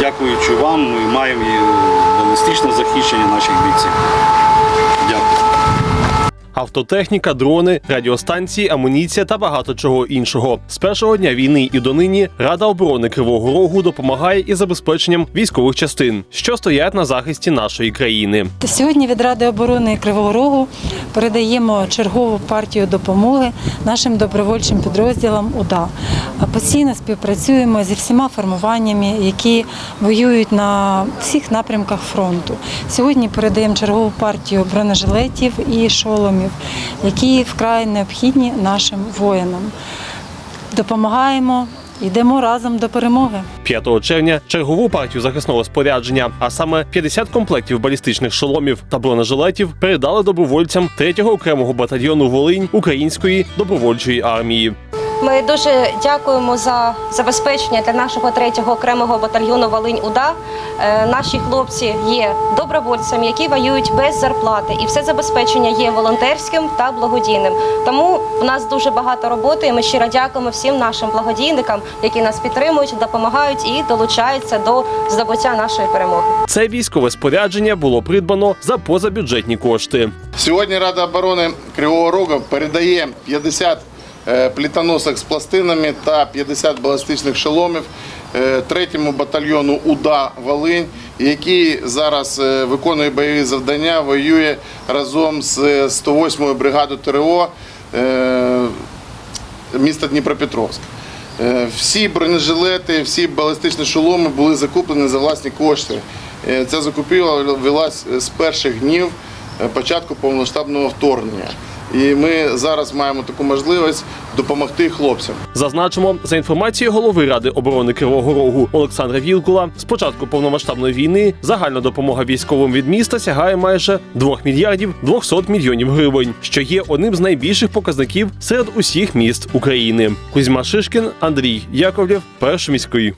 Дякуючи вам, ми маємо і балістичне захищення наших бійців. Дякую. Автотехніка, дрони, радіостанції, амуніція та багато чого іншого. З першого дня війни і донині Рада оборони Кривого Рогу допомагає із забезпеченням військових частин, що стоять на захисті нашої країни. Сьогодні від Ради оборони Кривого Рогу передаємо чергову партію допомоги нашим добровольчим підрозділам УДА. Постійно співпрацюємо зі всіма формуваннями, які воюють на всіх напрямках фронту. Сьогодні передаємо чергову партію бронежилетів і шоломів, які вкрай необхідні нашим воїнам. Допомагаємо, йдемо разом до перемоги. 5 червня чергову партію захисного спорядження, а саме 50 комплектів балістичних шоломів та бронежилетів передали добровольцям 3-го окремого батальйону Волинь Української добровольчої армії. Ми дуже дякуємо за забезпечення для нашого третього окремого батальйону Волинь УДА. Е, Наші хлопці є добровольцями, які воюють без зарплати, і все забезпечення є волонтерським та благодійним. Тому у нас дуже багато роботи. і Ми щиро дякуємо всім нашим благодійникам, які нас підтримують, допомагають і долучаються до здобуття нашої перемоги. Це військове спорядження було придбано за позабюджетні кошти. Сьогодні Рада оборони Кривого Рога передає 50 е, плітоносок з пластинами та 50 балістичних шоломів е, третьому батальйону УДА Волинь, який зараз е, виконує бойові завдання, воює разом з 108-ю бригадою ТРО е, міста Дніпропетровськ. Е, Всі бронежилети, всі балістичні шоломи були закуплені за власні кошти. Е, Ця закупівля велась з перших днів е, початку повномасштабного вторгнення. І ми зараз маємо таку можливість допомогти хлопцям. Зазначимо, за інформацією голови Ради оборони Кривого Рогу Олександра Вілкула, з початку повномасштабної війни загальна допомога військовим від міста сягає майже 2 мільярдів 200 мільйонів гривень, що є одним з найбільших показників серед усіх міст України. Кузьма Шишкін, Андрій Яковлєв, перший міський.